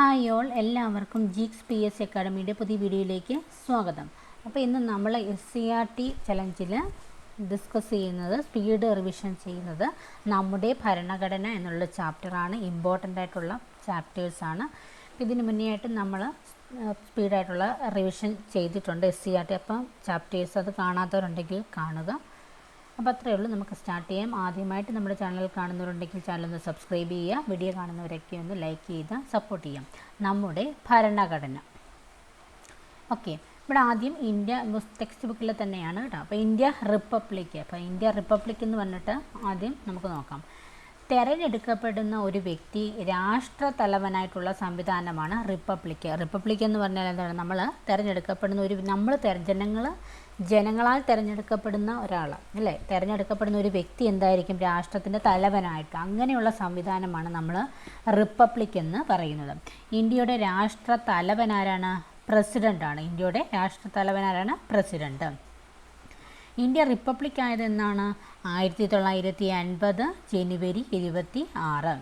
Hi all എല്ലാവർക്കും geeks P S അക്കാഡമിയുടെ പുതിയ വീഡിയോയിലേക്ക് സ്വാഗതം. അപ്പോൾ ഇന്ന് നമ്മൾ എസ് സി ആർ ടി ചലഞ്ചിൽ ഡിസ്കസ് ചെയ്യുന്നത് സ്പീഡ് റിവിഷൻ ചെയ്യുന്നത് നമ്മുടെ ഭരണഘടന എന്നുള്ള ചാപ്റ്ററാണ് ഇമ്പോർട്ടന്റ് ആയിട്ടുള്ള ചാപ്റ്റേഴ്സാണ് ഇതിന് മുന്നേ ആയിട്ട് നമ്മൾ സ്പീഡായിട്ടുള്ള റിവിഷൻ ചെയ്തിട്ടുണ്ട് എസ് സി ആർ ടി അപ്പം ചാപ്റ്റേഴ്സ് അത് കാണാത്തവരുണ്ടെങ്കിൽ കാണുക. അപ്പോൾ അത്രയേ ഉള്ളൂ. നമുക്ക് സ്റ്റാർട്ട് ചെയ്യാം. ആദ്യമായിട്ട് നമ്മുടെ ചാനൽ കാണുന്നവരുണ്ടെങ്കിൽ ചാനൽ ഒന്ന് സബ്സ്ക്രൈബ് ചെയ്യുക. വീഡിയോ കാണുന്നവരൊക്കെ ഒന്ന് ലൈക്ക് ചെയ്ത് സപ്പോർട്ട് ചെയ്യാം. നമ്മുടെ ഭരണഘടന. ഓക്കെ ഇവിടെ ആദ്യം ഇന്ത്യ ടെക്സ്റ്റ് ബുക്കിൽ തന്നെയാണ് കേട്ടോ. അപ്പോൾ ഇന്ത്യ റിപ്പബ്ലിക്ക് അപ്പോൾ ഇന്ത്യ റിപ്പബ്ലിക് എന്ന് പറഞ്ഞിട്ട് ആദ്യം നമുക്ക് നോക്കാം. തിരഞ്ഞെടുക്കപ്പെടുന്ന ഒരു വ്യക്തി രാഷ്ട്ര തലവനായിട്ടുള്ള സംവിധാനമാണ് റിപ്പബ്ലിക്ക് റിപ്പബ്ലിക് എന്ന് പറഞ്ഞാൽ എന്താണ്? നമ്മൾ തിരഞ്ഞെടുക്കപ്പെടുന്ന ഒരു നമ്മൾ ജനങ്ങൾ ജനങ്ങളാൽ തിരഞ്ഞെടുക്കപ്പെടുന്ന ഒരാളാണ് അല്ലേ? തിരഞ്ഞെടുക്കപ്പെടുന്ന ഒരു വ്യക്തി എന്തായിരിക്കും? രാഷ്ട്രത്തിന്റെ തലവനായിട്ട് അങ്ങനെയുള്ള സംവിധാനമാണ് നമ്മൾ റിപ്പബ്ലിക് എന്ന് പറയുന്നത്. ഇന്ത്യയുടെ രാഷ്ട്ര തലവനാരാണ്? പ്രസിഡന്റാണ് ഇന്ത്യയുടെ രാഷ്ട്ര തലവനാരാണ്? പ്രസിഡന്റ് ഇന്ത്യ റിപ്പബ്ലിക് ആയത് എന്നാണ്? ആയിരത്തി തൊള്ളായിരത്തി അൻപത് ജനുവരി ഇരുപത്തി ആറ്.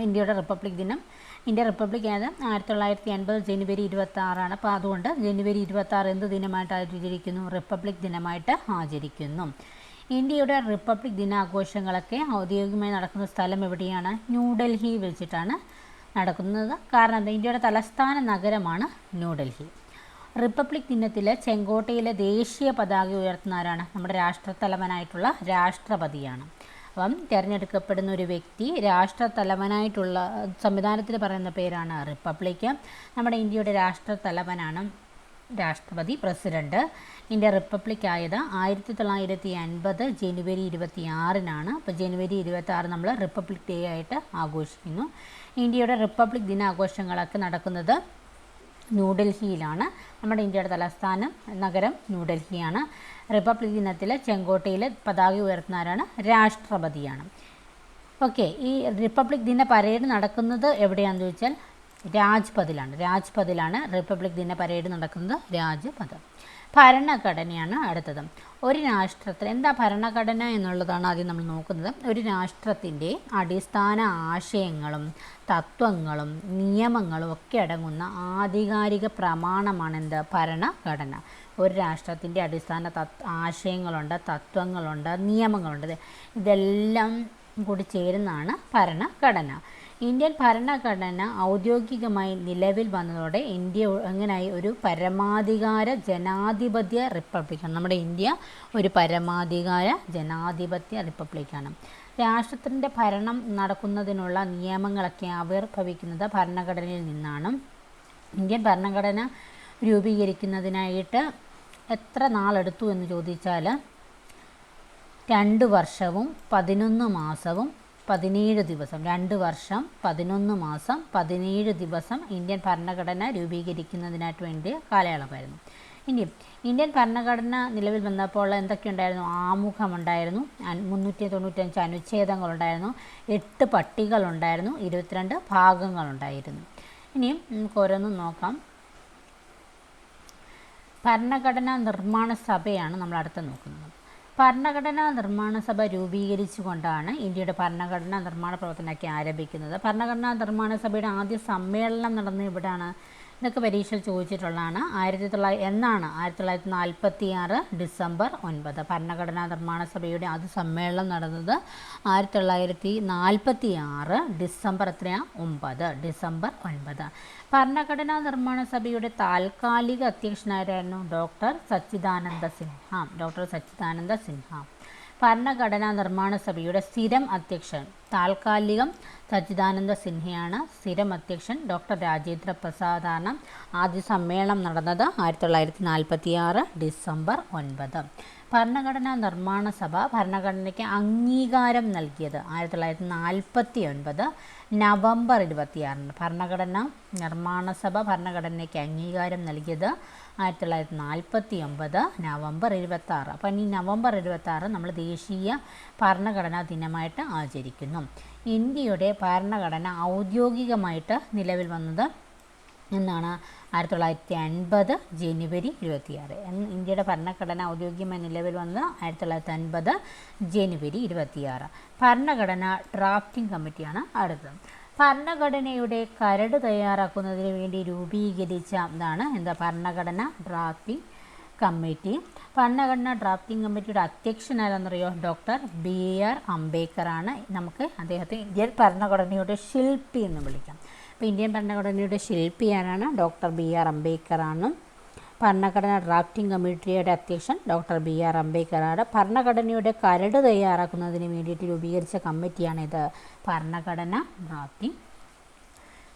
ഇന്ത്യയുടെ റിപ്പബ്ലിക് ദിനം ഇന്ത്യ റിപ്പബ്ലിക് ആയത് ആയിരത്തി തൊള്ളായിരത്തി എൺപത് ജനുവരി ഇരുപത്തി ആറാണ് അപ്പോൾ അതുകൊണ്ട് ജനുവരി ഇരുപത്തി ആറ് എന്ത് ദിനമായിട്ട് ആചരിക്കുന്നു? റിപ്പബ്ലിക് ദിനമായിട്ട് ആചരിക്കുന്നു. ഇന്ത്യയുടെ റിപ്പബ്ലിക് ദിനാഘോഷങ്ങളൊക്കെ ഔദ്യോഗികമായി നടക്കുന്ന സ്ഥലം എവിടെയാണ്? ന്യൂഡൽഹി വെച്ചിട്ടാണ് നടക്കുന്നത്. കാരണം എന്താ? ഇന്ത്യയുടെ തലസ്ഥാന നഗരമാണ് ന്യൂഡൽഹി. റിപ്പബ്ലിക് ദിനത്തിൽ ചെങ്കോട്ടയിലെ ദേശീയ പതാക ഉയർത്തുന്ന ആരാണ്? നമ്മുടെ രാഷ്ട്രത്തലവനായിട്ടുള്ള രാഷ്ട്രപതിയാണ്. അപ്പം തിരഞ്ഞെടുക്കപ്പെടുന്ന ഒരു വ്യക്തി രാഷ്ട്രത്തലവനായിട്ടുള്ള സംവിധാനത്തിൽ പറയുന്ന പേരാണ് റിപ്പബ്ലിക് നമ്മുടെ ഇന്ത്യയുടെ രാഷ്ട്രത്തലവനാണ് രാഷ്ട്രപതി പ്രസിഡന്റ്. ഇന്ത്യ റിപ്പബ്ലിക് ആയത് ആയിരത്തി തൊള്ളായിരത്തി അൻപത് ജനുവരി ഇരുപത്തി ആറിനാണ് അപ്പോൾ ജനുവരി ഇരുപത്തി ആറ് നമ്മൾ റിപ്പബ്ലിക് ഡേ ആയിട്ട് ആഘോഷിക്കുന്നു. ഇന്ത്യയുടെ റിപ്പബ്ലിക് ദിനാഘോഷങ്ങളൊക്കെ നടക്കുന്നത് ന്യൂഡൽഹിയിലാണ്. നമ്മുടെ ഇന്ത്യയുടെ തലസ്ഥാനം നഗരം ന്യൂഡൽഹിയാണ്. റിപ്പബ്ലിക് ദിനത്തിൽ ചെങ്കോട്ടയിൽ പതാക ഉയർത്തുന്ന ആരാണ് രാഷ്ട്രപതിയാണ്. ഓക്കെ ഈ റിപ്പബ്ലിക് ദിന പരേഡ് നടക്കുന്നത് എവിടെയാണെന്ന് ചോദിച്ചാൽ രാജ്പഥിലാണ്. രാജ്പഥിലാണ് റിപ്പബ്ലിക് ദിന പരേഡ് നടക്കുന്നത് രാജ്പഥ്. ഭരണഘടനയാണ് അടുത്തത്. ഒരു രാഷ്ട്രത്തിൽ എന്താ ഭരണഘടന എന്നുള്ളതാണ് ആദ്യം നമ്മൾ നോക്കുന്നത്. ഒരു രാഷ്ട്രത്തിന്റെ അടിസ്ഥാന ആശയങ്ങളും തത്വങ്ങളും നിയമങ്ങളും ഒക്കെ അടങ്ങുന്ന ആധികാരിക പ്രമാണമാണ് എന്ത് ഭരണഘടന. ഒരു രാഷ്ട്രത്തിന്റെ അടിസ്ഥാന തത് ആശയങ്ങളുണ്ട് തത്വങ്ങളുണ്ട് നിയമങ്ങളുണ്ട്. ഇതെല്ലാം കൂടി ചേരുന്നതാണ് ഭരണഘടന. ഇന്ത്യൻ ഭരണഘടന ഔദ്യോഗികമായി നിലവിൽ വന്നതോടെ ഇന്ത്യ എങ്ങനെയായി ഒരു പരമാധികാര ജനാധിപത്യ റിപ്പബ്ലിക്കാണ്. നമ്മുടെ ഇന്ത്യ ഒരു പരമാധികാര ജനാധിപത്യ റിപ്പബ്ലിക്കാണ്. രാഷ്ട്രത്തിന്റെ ഭരണം നടക്കുന്നതിനുള്ള നിയമങ്ങളൊക്കെ ആവിർഭവിക്കുന്നത് ഭരണഘടനയിൽ നിന്നാണ്. ഇന്ത്യൻ ഭരണഘടന രൂപീകരിക്കുന്നതിനായിട്ട് എത്ര നാളെടുത്തു എന്ന് ചോദിച്ചാൽ രണ്ട് വർഷവും പതിനൊന്ന് മാസവും പതിനേഴ് ദിവസം. രണ്ട് വർഷം പതിനൊന്ന് മാസം പതിനേഴ് ദിവസം ഇന്ത്യൻ ഭരണഘടന രൂപീകരിക്കുന്നതിനായിട്ട് വേണ്ടി കാലയളവായിരുന്നു. ഇനി ഇന്ത്യൻ ഭരണഘടന നിലവിൽ വന്നപ്പോൾ എന്തൊക്കെയുണ്ടായിരുന്നു? ആമുഖമുണ്ടായിരുന്നു മുന്നൂറ്റി തൊണ്ണൂറ്റഞ്ച് അനുച്ഛേദങ്ങളുണ്ടായിരുന്നു എട്ട് പട്ടികളുണ്ടായിരുന്നു ഇരുപത്തിരണ്ട് ഭാഗങ്ങളുണ്ടായിരുന്നു. ഇനിയും നമുക്ക് ഓരോന്നും നോക്കാം. ഭരണഘടനാ നിർമ്മാണ സഭയാണ് നമ്മൾ അടുത്ത് നോക്കുന്നത്. ഭരണഘടനാ നിർമ്മാണ സഭ രൂപീകരിച്ചുകൊണ്ടാണ് ഇന്ത്യയുടെ ഭരണഘടനാ നിർമ്മാണ പ്രവർത്തനമൊക്കെ ആരംഭിക്കുന്നത്. ഭരണഘടനാ നിർമ്മാണ സഭയുടെ ആദ്യ സമ്മേളനം നടന്നത് ഇവിടെയാണ് ഇതൊക്കെ പരീക്ഷയിൽ ചോദിച്ചിട്ടുള്ളതാണ് ആയിരത്തി തൊള്ളായിരത്തി എന്നാണ് ആയിരത്തി തൊള്ളായിരത്തി നാൽപ്പത്തി ആറ് ഡിസംബർ ഒൻപത്. ഭരണഘടനാ നിർമ്മാണ സഭയുടെ ആദ്യ സമ്മേളനം നടന്നത് ആയിരത്തി തൊള്ളായിരത്തി നാൽപ്പത്തി ആറ് ഡിസംബർ എത്രയാണ് ഒമ്പത്. ഡിസംബർ ഒൻപത്. ഭരണഘടനാ നിർമ്മാണ സഭയുടെ താൽക്കാലിക അധ്യക്ഷനായിരുന്നു ഡോക്ടർ സച്ചിദാനന്ദ സിൻഹ. ഡോക്ടർ സച്ചിദാനന്ദ സിൻഹ. ഭരണഘടനാ നിർമ്മാണ സഭയുടെ സ്ഥിരം അധ്യക്ഷൻ. താൽക്കാലികം സച്ചിദാനന്ദ സിൻഹയാണ് സ്ഥിരം അധ്യക്ഷൻ. ഡോക്ടർ രാജേന്ദ്ര പ്രസാദാണ് ആദ്യ സമ്മേളനം നടന്നത് ആയിരത്തി തൊള്ളായിരത്തി നാൽപ്പത്തി ആറ് ഡിസംബർ ഒൻപത്. ഭരണഘടനാ നിർമ്മാണ സഭ ഭരണഘടനയ്ക്ക് അംഗീകാരം നൽകിയത് ആയിരത്തി തൊള്ളായിരത്തി നാൽപ്പത്തി ഒൻപത് നവംബർ ഇരുപത്തിയാറിന്. ഭരണഘടന നിർമ്മാണ സഭ ഭരണഘടനയ്ക്ക് അംഗീകാരം നൽകിയത് ആയിരത്തി തൊള്ളായിരത്തി നാൽപ്പത്തി ഒമ്പത് നവംബർ ഇരുപത്താറ്. അപ്പം ഈ നവംബർ ഇരുപത്താറ് നമ്മൾ ദേശീയ ഭരണഘടനാ ദിനമായിട്ട് ആചരിക്കുന്നു. ഇന്ത്യയുടെ ഭരണഘടന ഔദ്യോഗികമായിട്ട് നിലവിൽ വന്നത് എന്നാണ് ആയിരത്തി തൊള്ളായിരത്തി അൻപത് ജനുവരി ഇരുപത്തിയാറ്. ഇന്ത്യയുടെ ഭരണഘടന ഔദ്യോഗികമായി നിലവിൽ വന്നത് ആയിരത്തി തൊള്ളായിരത്തി അൻപത് ജനുവരി ഇരുപത്തിയാറ്. ഭരണഘടന ഡ്രാഫ്റ്റിംഗ് കമ്മിറ്റിയാണ് അടുത്തത്. ഭരണഘടനയുടെ കരട് തയ്യാറാക്കുന്നതിന് വേണ്ടി രൂപീകരിച്ച ഇതാണ് എന്താ ഭരണഘടന ഡ്രാഫ്റ്റിംഗ് കമ്മിറ്റി ഭരണഘടന ഡ്രാഫ്റ്റിംഗ് കമ്മിറ്റിയുടെ അധ്യക്ഷനാരെന്നറിയോ ഡോക്ടർ ബി ആർ അംബേദ്കറാണ് നമുക്ക് അദ്ദേഹത്തെ ഇന്ത്യൻ ഭരണഘടനയുടെ ശില്പി എന്ന് വിളിക്കാം. അപ്പോൾ ഇന്ത്യൻ ഭരണഘടനയുടെ ശില്പിയാരാണ് ഡോക്ടർ ബി ആർ അംബേദ്കർ ആണ്. ഭരണഘടന ഡ്രാഫ്റ്റിംഗ് കമ്മിറ്റിയുടെ അധ്യക്ഷൻ ഡോക്ടർ ബി ആർ അംബേദ്കറാണ്. ഭരണഘടനയുടെ കരട് തയ്യാറാക്കുന്നതിന് വേണ്ടിയിട്ട് രൂപീകരിച്ച കമ്മിറ്റിയാണിത്. ഭരണഘടന ഡ്രാഫ്റ്റിംഗ്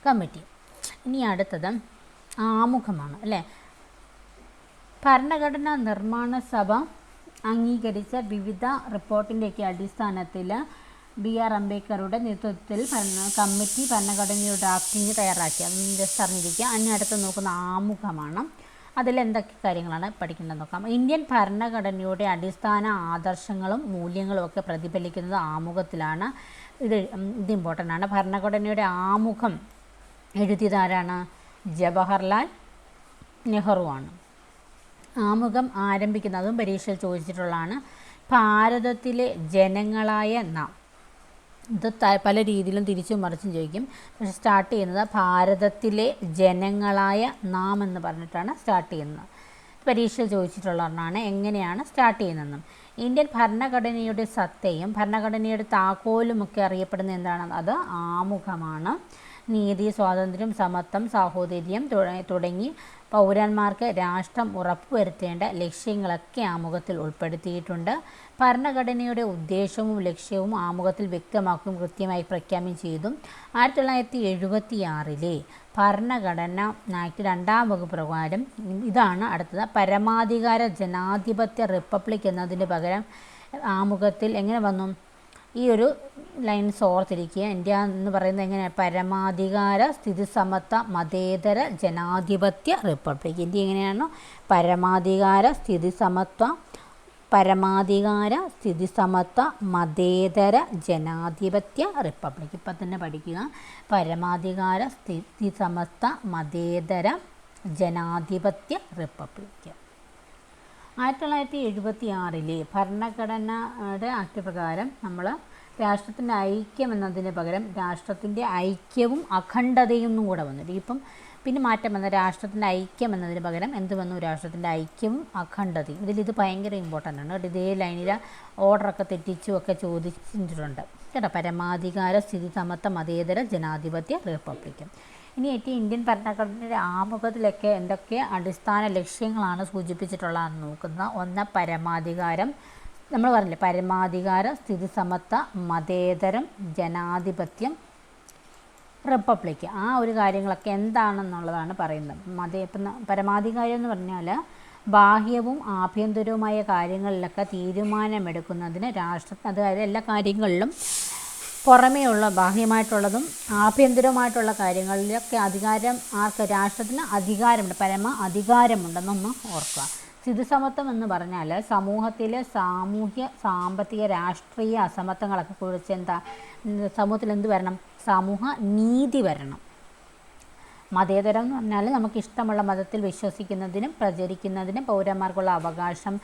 കമ്മിറ്റി ഇനി അടുത്തത് ആമുഖമാണ് അല്ലേ? ഭരണഘടനാ നിർമ്മാണ സഭ അംഗീകരിച്ച വിവിധ റിപ്പോർട്ടിന്റെയൊക്കെ അടിസ്ഥാനത്തിൽ ബി ആർ അംബേദ്കറുടെ നേതൃത്വത്തിൽ ഭരണ കമ്മിറ്റി ഭരണഘടനയുടെ ഡ്രാഫ്റ്റിംഗ് തയ്യാറാക്കി. അത് ജസ്റ്റ് അറിഞ്ഞിരിക്കുക. അതിന് അടുത്ത് നോക്കുന്ന ആമുഖമാണ്. അതിൽ എന്തൊക്കെ കാര്യങ്ങളാണ് പഠിക്കേണ്ടത് നോക്കാം. ഇന്ത്യൻ ഭരണഘടനയുടെ അടിസ്ഥാന ആദർശങ്ങളും മൂല്യങ്ങളും ഒക്കെ പ്രതിഫലിക്കുന്നത് ആമുഖത്തിലാണ്. ഇത് ഇത് ഇമ്പോർട്ടന്റ് ആണ്. ഭരണഘടനയുടെ ആമുഖം എഴുതിയത് ആരാണ്? ജവഹർലാൽ നെഹ്റു ആണ്. ആമുഖം ആരംഭിക്കുന്നതും പരീക്ഷയിൽ ചോദിച്ചിട്ടുള്ളതാണ്. ഭാരതത്തിലെ ജനങ്ങളായ നാം ഇത് പല രീതിയിലും തിരിച്ചും മറിച്ചും ചോദിക്കും. പക്ഷെ സ്റ്റാർട്ട് ചെയ്യുന്നത് ഭാരതത്തിലെ ജനങ്ങളായ നാം എന്ന് പറഞ്ഞിട്ടാണ് സ്റ്റാർട്ട് ചെയ്യുന്നത്. പരീക്ഷയിൽ ചോദിച്ചിട്ടുള്ള ഒരെണ്ണമാണ് എങ്ങനെയാണ് സ്റ്റാർട്ട് ചെയ്യുന്നതെന്നും. ഇന്ത്യൻ ഭരണഘടനയുടെ സത്തയും ഭരണഘടനയുടെ താക്കോലുമൊക്കെ അറിയപ്പെടുന്ന എന്താണ് അത് ആമുഖമാണ്. നീതി സ്വാതന്ത്ര്യം സമത്വം സാഹോദര്യം തുടങ്ങി പൗരന്മാർക്ക് രാഷ്ട്രം ഉറപ്പുവരുത്തേണ്ട ലക്ഷ്യങ്ങളൊക്കെ ആമുഖത്തിൽ ഉൾപ്പെടുത്തിയിട്ടുണ്ട്. ഭരണഘടനയുടെ ഉദ്ദേശവും ലക്ഷ്യവും ആമുഖത്തിൽ വ്യക്തമാക്കും കൃത്യമായി പ്രഖ്യാപനം ചെയ്തും ആയിരത്തി തൊള്ളായിരത്തി എഴുപത്തി ആറിലെ ഭരണഘടന ആക്ട് രണ്ടാം വകുപ്പ് പ്രകാരം ഇതാണ് അടുത്തത്. പരമാധികാര ജനാധിപത്യ റിപ്പബ്ലിക് എന്നതിന് പകരം ആമുഖത്തിൽ എങ്ങനെ വന്നു? ഈ ഒരു ലൈൻസ് ഓർത്തിരിക്കുക. ഇന്ത്യ എന്ന് പറയുന്നത് എങ്ങനെയാണ് പരമാധികാര സ്ഥിതിസമത്വ മതേതര ജനാധിപത്യ റിപ്പബ്ലിക്. ഇന്ത്യ എങ്ങനെയാണോ? പരമാധികാര സ്ഥിതിസമത്വ പരമാധികാര സ്ഥിതിസമത്വ മതേതര ജനാധിപത്യ റിപ്പബ്ലിക്. ഇപ്പം തന്നെ പഠിക്കുക. പരമാധികാര സ്ഥിതിസമത്വ മതേതര ജനാധിപത്യ റിപ്പബ്ലിക്. ആയിരത്തി തൊള്ളായിരത്തി എഴുപത്തി ആറിലെ ഭരണഘടനയുടെ ആക്ട് പ്രകാരം നമ്മൾ രാഷ്ട്രത്തിന്റെ ഐക്യം എന്നതിന് പകരം രാഷ്ട്രത്തിന്റെ ഐക്യവും അഖണ്ഡതയും കൂടെ വന്നിട്ട് ഇപ്പം പിന്നെ മാറ്റം വന്ന രാഷ്ട്രത്തിന്റെ ഐക്യം എന്നതിന് പകരം എന്ത് വന്നു? രാഷ്ട്രത്തിന്റെ ഐക്യം അഖണ്ഡതയും. ഇതിൽ ഇത് ഭയങ്കര ഇമ്പോർട്ടന്റ് ആണ് ഇതേ ലൈനിൽ ഓർഡറൊക്കെ തെറ്റിച്ചും ഒക്കെ ചോദിച്ചിട്ടുണ്ട്. കേട്ടോ. പരമാധികാര സ്ഥിതി സമത്വ മതേതര ജനാധിപത്യ റിപ്പബ്ലിക്കും ഇനി ഏറ്റവും ഇന്ത്യൻ ഭരണഘടനയുടെ ആമുഖത്തിലൊക്കെ എന്തൊക്കെ അടിസ്ഥാന ലക്ഷ്യങ്ങളാണ് സൂചിപ്പിച്ചിട്ടുള്ളതെന്ന് നോക്കുന്ന ഒന്ന് പരമാധികാരം. നമ്മൾ പറഞ്ഞില്ലേ പരമാധികാര സ്ഥിതി സമത്വ മതേതരം ജനാധിപത്യം. റിപ്പബ്ലിക് ആ ഒരു കാര്യങ്ങളൊക്കെ എന്താണെന്നുള്ളതാണ് പറയുന്നത്. മതേ പരമാധികാരം എന്ന് പറഞ്ഞാൽ ബാഹ്യവും ആഭ്യന്തരവുമായ കാര്യങ്ങളിലൊക്കെ തീരുമാനമെടുക്കുന്നതിന് രാഷ്ട്ര അതായത് എല്ലാ കാര്യങ്ങളിലും പുറമേയുള്ള ബാഹ്യമായിട്ടുള്ളതും ആഭ്യന്തരവുമായിട്ടുള്ള കാര്യങ്ങളിലൊക്കെ അധികാരം ആർക്ക് രാഷ്ട്രത്തിന് അധികാരമുണ്ട് പരമ അധികാരമുണ്ടെന്നൊന്ന് ഓർക്കുക. സ്ഥിതിസമത്വം എന്ന് പറഞ്ഞാൽ സമൂഹത്തിലെ സാമൂഹ്യ സാമ്പത്തിക രാഷ്ട്രീയ അസമത്വങ്ങളൊക്കെ കുറിച്ച് എന്താ സമൂഹത്തിൽ എന്ത് വരണം? സമൂഹ നീതി വരണം. മതേതരം എന്ന് പറഞ്ഞാൽ നമുക്ക് ഇഷ്ടമുള്ള മതത്തിൽ വിശ്വസിക്കുന്നതിനും പ്രചരിക്കുന്നതിനും പൗരന്മാർക്കുള്ള അവകാശം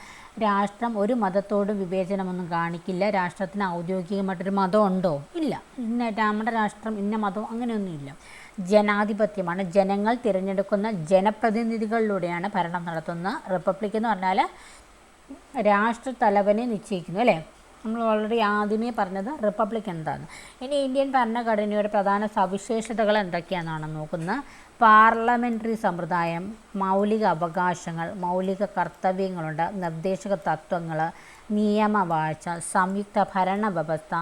രാഷ്ട്രം ഒരു മതത്തോടും വിവേചനമൊന്നും കാണിക്കില്ല രാഷ്ട്രത്തിന് ഔദ്യോഗികമായിട്ടൊരു മതം ഉണ്ടോ ഇല്ല. ഇന്ന നമ്മുടെ രാഷ്ട്രം ഇന്ന മതം അങ്ങനെയൊന്നുമില്ല. ജനാധിപത്യമാണ്. ജനങ്ങൾ തിരഞ്ഞെടുക്കുന്ന ജനപ്രതിനിധികളിലൂടെയാണ് ഭരണം നടത്തുന്ന റിപ്പബ്ലിക് എന്ന് പറഞ്ഞാൽ രാഷ്ട്രത്തലവനെ നിശ്ചയിക്കുന്നു അല്ലേ? നമ്മൾ ഓൾറെഡി ആദ്യമേ പറഞ്ഞത് റിപ്പബ്ലിക് എന്താണ്. ഇനി ഇന്ത്യൻ ഭരണഘടനയുടെ പ്രധാന സവിശേഷതകൾ എന്തൊക്കെയാണെന്നാണ് നോക്കുന്നത്. പാർലമെന്ററി സമ്പ്രദായം മൗലിക അവകാശങ്ങൾ മൗലിക കർത്തവ്യങ്ങളുണ്ട് നിർദ്ദേശക തത്വങ്ങൾ നിയമവാഴ്ച സംയുക്ത ഭരണ വ്യവസ്ഥ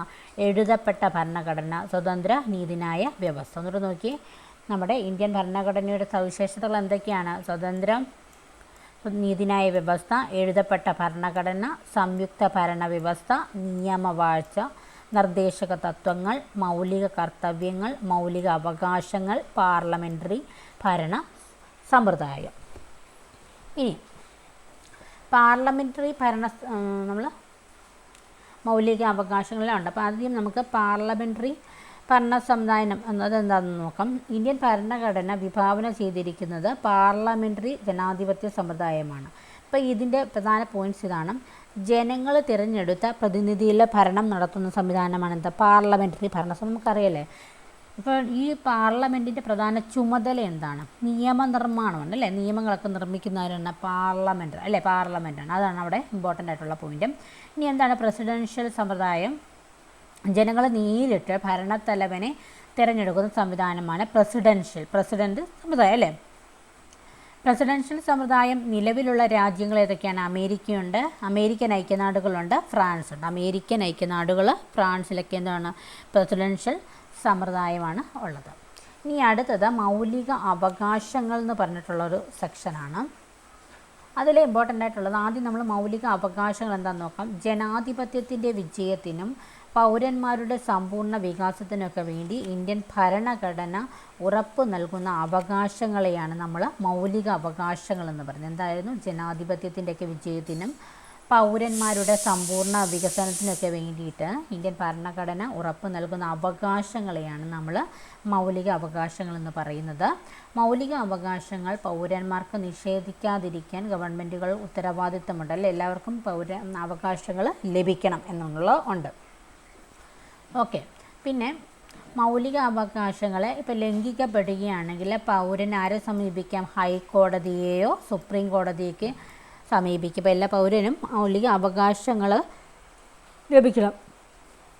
എഴുതപ്പെട്ട ഭരണഘടന സ്വതന്ത്ര നീതിന്യായ വ്യവസ്ഥ. എന്നിട്ട് നോക്കി നമ്മുടെ ഇന്ത്യൻ ഭരണഘടനയുടെ സവിശേഷതകൾ എന്തൊക്കെയാണ്? സ്വതന്ത്രം നീതിന്യായ വ്യവസ്ഥ എഴുതപ്പെട്ട ഭരണഘടന സംയുക്ത ഭരണ വ്യവസ്ഥ നിയമവാഴ്ച നിർദ്ദേശക തത്വങ്ങൾ മൗലിക കർത്തവ്യങ്ങൾ മൗലിക അവകാശങ്ങൾ പാർലമെന്ററി ഭരണ സമ്പ്രദായം. ഇനി പാർലമെന്ററി ഭരണ നമ്മൾ മൗലിക അവകാശങ്ങളിലാണ് അപ്പോൾ ആദ്യം നമുക്ക് പാർലമെന്ററി ഭരണ സംവിധാനം എന്നത് എന്താണെന്ന് നോക്കാം. ഇന്ത്യൻ ഭരണഘടന വിഭാവന ചെയ്തിരിക്കുന്നത് പാർലമെന്ററി ജനാധിപത്യ സമ്പ്രദായമാണ്. അപ്പോൾ ഇതിന്റെ പ്രധാന പോയിന്റ്സ് ഇതാണ്. ജനങ്ങൾ തിരഞ്ഞെടുത്ത പ്രതിനിധിയിലെ ഭരണം നടത്തുന്ന സംവിധാനമാണ് എന്താ? പാർലമെന്ററി ഭരണം. നമുക്കറിയാലേ ഇപ്പോൾ ഈ പാർലമെന്റിന്റെ പ്രധാന ചുമതല എന്താണ്? നിയമനിർമ്മാണമാണ് അല്ലേ? നിയമങ്ങളൊക്കെ നിർമ്മിക്കുന്നവരാണ് പാർലമെന്റ് അല്ലേ? പാർലമെന്റാണ് അതാണ് അവിടെ ഇമ്പോർട്ടന്റ് ആയിട്ടുള്ള പോയിന്റ് ഇനി എന്താണ്? പ്രസിഡൻഷ്യൽ സമ്പ്രദായം. ജനങ്ങൾ നേരിട്ട് ഭരണത്തലവനെ തിരഞ്ഞെടുക്കുന്ന സംവിധാനമാണ് പ്രസിഡൻഷ്യൽ പ്രസിഡന്റ് സമുദായം അല്ലേ? പ്രസിഡൻഷ്യൽ സമ്പ്രദായം നിലവിലുള്ള രാജ്യങ്ങൾ ഏതൊക്കെയാണ്? അമേരിക്കയുണ്ട് അമേരിക്കൻ ഐക്യനാടുകളുണ്ട് ഫ്രാൻസ് ഉണ്ട് അമേരിക്കൻ ഐക്യനാടുകൾ ഫ്രാൻസിലൊക്കെ എന്താണ്? പ്രസിഡൻഷ്യൽ സമ്പ്രദായമാണ് ഉള്ളത്. ഇനി അടുത്തത് മൗലിക അവകാശങ്ങൾ എന്ന് പറഞ്ഞിട്ടുള്ളൊരു സെക്ഷനാണ്. അതിൽ ഇമ്പോർട്ടന്റ് ആയിട്ടുള്ളത് ആദ്യം നമ്മൾ മൗലിക അവകാശങ്ങൾ എന്താണെന്ന് നോക്കാം. ജനാധിപത്യത്തിന്റെ വിജയത്തിനും പൗരന്മാരുടെ സമ്പൂർണ വികാസത്തിനൊക്കെ വേണ്ടി ഇന്ത്യൻ ഭരണഘടന ഉറപ്പ് നൽകുന്ന അവകാശങ്ങളെയാണ് നമ്മൾ മൗലിക അവകാശങ്ങൾ എന്ന് പറയുന്നത്. എന്തായിരുന്നു? ജനാധിപത്യത്തിന്റെയൊക്കെ വിജയത്തിനും പൗരന്മാരുടെ സമ്പൂർണ വികസനത്തിനൊക്കെ വേണ്ടിയിട്ട് ഇന്ത്യൻ ഭരണഘടന ഉറപ്പ് നൽകുന്ന അവകാശങ്ങളെയാണ് നമ്മൾ മൗലിക അവകാശങ്ങൾ എന്ന് പറയുന്നത്. മൗലിക അവകാശങ്ങൾ പൗരന്മാർക്ക് നിഷേധിക്കാതിരിക്കാൻ ഗവൺമെന്റുകൾ ഉത്തരവാദിത്തമുണ്ട്. അല്ലെ? എല്ലാവർക്കും പൗര അവകാശങ്ങൾ ലഭിക്കണം എന്നുള്ള ഉണ്ട്. ഓക്കെ. പിന്നെ മൗലിക അവകാശങ്ങളെ ഇപ്പോൾ ലംഘിക്കപ്പെടുകയാണെങ്കിൽ പൗരൻ ആരെ സമീപിക്കാം? ഹൈക്കോടതിയെയോ സുപ്രീം കോടതിയൊക്കെ സമീപിക്കും. ഇപ്പോൾ എല്ലാ പൗരനും മൗലിക അവകാശങ്ങൾ ലഭിക്കണം.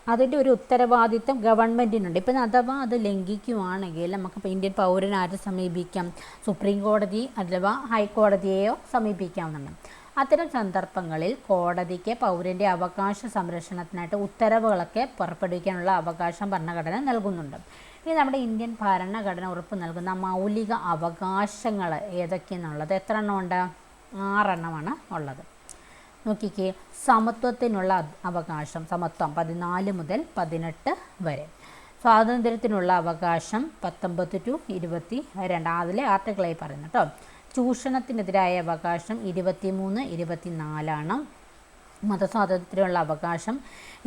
അതിന്റെ ഒരു ഉത്തരവാദിത്തം ഗവൺമെന്റിനുണ്ട്. ഇപ്പം അഥവാ അത് ലംഘിക്കുവാണെങ്കിൽ നമുക്ക് ഇന്ത്യൻ പൗരനാരെ സമീപിക്കാം? സുപ്രീം കോടതി അഥവാ ഹൈക്കോടതിയെയോ സമീപിക്കാവുന്നതാണ് അത്തരം സന്ദർഭങ്ങളിൽ കോടതിക്ക് പൗരന്റെ അവകാശ സംരക്ഷണത്തിനായിട്ട് ഉത്തരവുകളൊക്കെ പുറപ്പെടുവിക്കാനുള്ള അവകാശം ഭരണഘടന നൽകുന്നുണ്ട്. ഇനി നമ്മുടെ ഇന്ത്യൻ ഭരണഘടന ഉറപ്പ് നൽകുന്ന മൗലിക അവകാശങ്ങൾ ഏതൊക്കെയെന്നുള്ളത് എത്ര എണ്ണം ഉണ്ട്? ആറെണ്ണമാണ് ഉള്ളത്. നോക്കിക്കേ സമത്വത്തിനുള്ള അവകാശം സമത്വം പതിനാല് മുതൽ പതിനെട്ട് വരെ. സ്വാതന്ത്ര്യത്തിനുള്ള അവകാശം പത്തൊമ്പത് ടു ഇരുപത്തി രണ്ട്. അതിലെ ആർട്ടിക്കിളായി പറയുന്നു കേട്ടോ ചൂഷണത്തിനെതിരായ അവകാശം ഇരുപത്തിമൂന്ന് ഇരുപത്തിനാലാണ്. മതസ്വാതന്ത്ര്യമുള്ള അവകാശം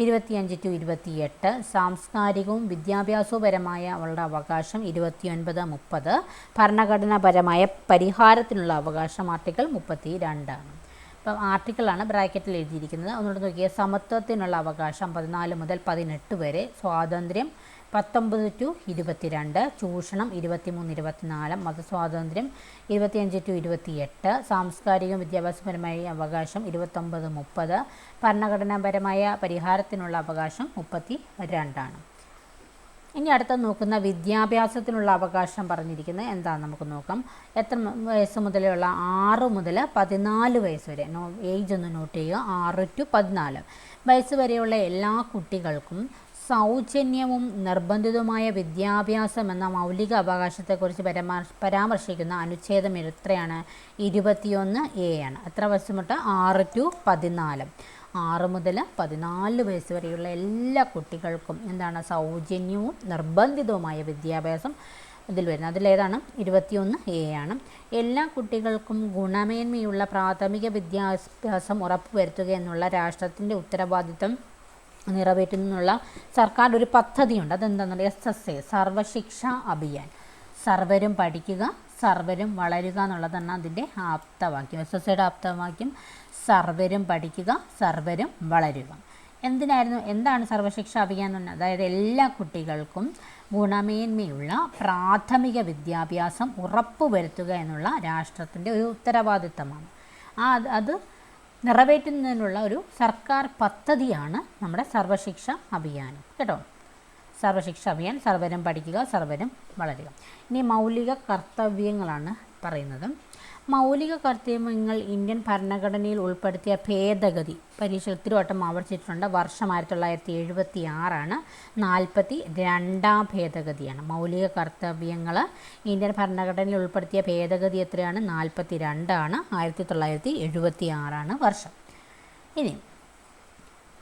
ഇരുപത്തിയഞ്ച് ടു ഇരുപത്തിയെട്ട്. സാംസ്കാരികവും വിദ്യാഭ്യാസപരമായ അവളുടെ അവകാശം ഇരുപത്തിയൊൻപത് മുപ്പത്. ഭരണഘടനാപരമായ പരിഹാരത്തിനുള്ള അവകാശം ആർട്ടിക്കിൾ മുപ്പത്തി രണ്ടാണ് ഇപ്പം ആർട്ടിക്കിളാണ് ബ്രാക്കറ്റിൽ എഴുതിയിരിക്കുന്നത്. ഒന്നുകൂടെ നോക്കിയാൽ സമത്വത്തിനുള്ള അവകാശം പതിനാല് മുതൽ പതിനെട്ട് വരെ സ്വാതന്ത്ര്യം പത്തൊമ്പത് ടു ഇരുപത്തിരണ്ട് ചൂഷണം ഇരുപത്തിമൂന്ന് ഇരുപത്തിനാല് മതസ്വാതന്ത്ര്യം ഇരുപത്തിയഞ്ച് ടു ഇരുപത്തിയെട്ട് സാംസ്കാരിക വിദ്യാഭ്യാസപരമായ അവകാശം ഇരുപത്തൊമ്പത് മുപ്പത് ഭരണഘടനാപരമായ പരിഹാരത്തിനുള്ള അവകാശം മുപ്പത്തി രണ്ടാണ് ഇനി അടുത്ത നോക്കുന്ന വിദ്യാഭ്യാസത്തിനുള്ള അവകാശം പറഞ്ഞിരിക്കുന്നത് എന്താണെന്ന് നമുക്ക് നോക്കാം. എത്ര വയസ്സ് മുതലുള്ള ആറ് മുതൽ പതിനാല് വയസ്സ് വരെ നോ ഏജ് ഒന്ന് നോട്ട് ചെയ്യുക ആറ് ടു പതിനാല് വയസ്സ് വരെയുള്ള എല്ലാ കുട്ടികൾക്കും സൗജന്യവും നിർബന്ധിതവുമായ വിദ്യാഭ്യാസം എന്ന മൗലിക അവകാശത്തെക്കുറിച്ച് പരാമർശ പരാമർശിക്കുന്ന അനുച്ഛേദം എത്രയാണ്? ഇരുപത്തിയൊന്ന് എ ആണ്. എത്ര വയസ്സ് തൊട്ട് ആറ് ടു പതിനാല്. ആറ് മുതൽ പതിനാല് വയസ്സ് വരെയുള്ള എല്ലാ കുട്ടികൾക്കും എന്താണ്? സൗജന്യവും നിർബന്ധിതവുമായ വിദ്യാഭ്യാസം ഇതിൽ വരുന്നത്. അതിലേതാണ് ഇരുപത്തിയൊന്ന് എ ആണ്. എല്ലാ കുട്ടികൾക്കും ഗുണമേന്മയുള്ള പ്രാഥമിക വിദ്യാഭ്യാസം ഉറപ്പുവരുത്തുക എന്നുള്ള രാഷ്ട്രത്തിന്റെ ഉത്തരവാദിത്തം നിറവേറ്റുന്നുള്ള സർക്കാർ ഒരു പദ്ധതിയുണ്ട്. അതെന്താണെന്ന് S S A Sarva Shiksha Abhiyan. സർവരും പഠിക്കുക സർവരും വളരുക എന്നുള്ളതാണ് അതിന്റെ ആപ്തവാക്യം. എസ് എസ് എയുടെ ആപ്തവാക്യം സർവരും പഠിക്കുക സർവരും വളരുക. എന്തിനായിരുന്നു? എന്താണ് സർവശിക്ഷ അഭിയാൻ എന്ന് അതായത് എല്ലാ കുട്ടികൾക്കും ഗുണമേന്മയുള്ള പ്രാഥമിക വിദ്യാഭ്യാസം ഉറപ്പുവരുത്തുക എന്നുള്ള രാഷ്ട്രത്തിന്റെ ഒരു ഉത്തരവാദിത്തമാണ്. ആ അത് നിറവേറ്റുന്നതിനുള്ള ഒരു സർക്കാർ പദ്ധതിയാണ് നമ്മുടെ സർവശിക്ഷ അഭിയാനം. കേട്ടോ? സർവശിക്ഷ അഭിയാൻ സർവരും പഠിക്കുക സർവരും വളരുക. ഇനി മൗലിക കർത്തവ്യങ്ങളാണ് പറയുന്നത്. മൗലിക കർത്തവ്യങ്ങൾ ഇന്ത്യൻ ഭരണഘടനയിൽ ഉൾപ്പെടുത്തിയ ഭേദഗതി. പരീക്ഷ ഒത്തിരി വട്ടം ആവർത്തിച്ചിട്ടുണ്ട്. വർഷം ആയിരത്തി തൊള്ളായിരത്തി എഴുപത്തി ആറാണ് നാൽപ്പത്തി രണ്ടാം ഭേദഗതിയാണ്. മൗലിക കർത്തവ്യങ്ങൾ ഇന്ത്യൻ ഭരണഘടനയിൽ ഉൾപ്പെടുത്തിയ ഭേദഗതി എത്രയാണ്? നാൽപ്പത്തി രണ്ടാണ് ആയിരത്തി തൊള്ളായിരത്തി എഴുപത്തി ആറാണ് വർഷം. ഇനി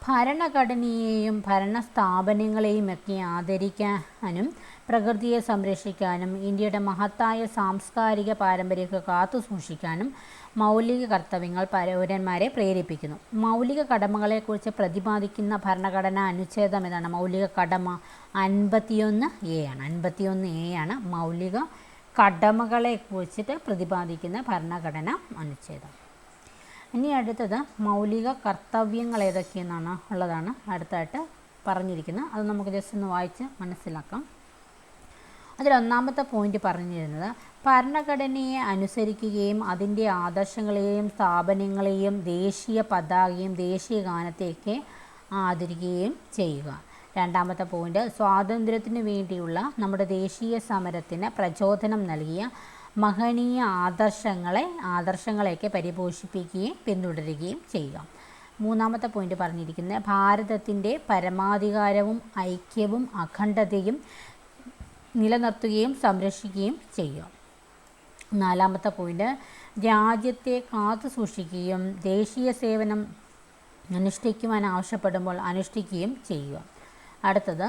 ഭരണഘടനയെയും ഭരണ സ്ഥാപനങ്ങളെയും ഒക്കെ ആദരിക്കാനും പ്രകൃതിയെ സംരക്ഷിക്കാനും ഇന്ത്യയുടെ മഹത്തായ സാംസ്കാരിക പാരമ്പര്യമൊക്കെ കാത്തു സൂക്ഷിക്കാനും മൗലിക കർത്തവ്യങ്ങൾ പൗരന്മാരെ പ്രേരിപ്പിക്കുന്നു. മൗലിക കടമകളെക്കുറിച്ച് പ്രതിപാദിക്കുന്ന ഭരണഘടനാ അനുച്ഛേദം ഏതാണ്? മൗലിക കടമ അൻപത്തിയൊന്ന് എ ആണ്. അൻപത്തിയൊന്ന് എ ആണ് മൗലിക കടമകളെ കുറിച്ചിട്ട് പ്രതിപാദിക്കുന്ന ഭരണഘടന അനുച്ഛേദം. ഇനി അടുത്തത് മൗലിക കർത്തവ്യങ്ങൾ ഏതൊക്കെയെന്നാണ് ഉള്ളതാണ് അടുത്തായിട്ട് പറഞ്ഞിരിക്കുന്നത്. അത് നമുക്ക് ജസ്റ്റ് ഒന്ന് വായിച്ച് മനസ്സിലാക്കാം. അതിലൊന്നാമത്തെ പോയിന്റ് പറഞ്ഞിരുന്നത് ഭരണഘടനയെ അനുസരിക്കുകയും അതിന്റെ ആദർശങ്ങളെയും സ്ഥാപനങ്ങളെയും ദേശീയ പതാകയും ദേശീയ ഗാനത്തെയൊക്കെ ആദരിക്കുകയും ചെയ്യുക. രണ്ടാമത്തെ പോയിന്റ് സ്വാതന്ത്ര്യത്തിന് വേണ്ടിയുള്ള നമ്മുടെ ദേശീയ സമരത്തിന് പ്രചോദനം നൽകിയ മഹനീയ ആദർശങ്ങളെ ആദർശങ്ങളെയൊക്കെ പരിപോഷിപ്പിക്കുകയും പിന്തുടരുകയും ചെയ്യുക. മൂന്നാമത്തെ പോയിന്റ് പറഞ്ഞിരിക്കുന്നത് ഭാരതത്തിന്റെ പരമാധികാരവും ഐക്യവും അഖണ്ഡതയും നിലനിർത്തുകയും സംരക്ഷിക്കുകയും ചെയ്യും. നാലാമത്തെ പോയിന്റ് രാജ്യത്തെ കാത്തു സൂക്ഷിക്കുകയും ദേശീയ സേവനം അനുഷ്ഠിക്കുവാൻ ആവശ്യപ്പെടുമ്പോൾ അനുഷ്ഠിക്കുകയും ചെയ്യുക. അടുത്തത്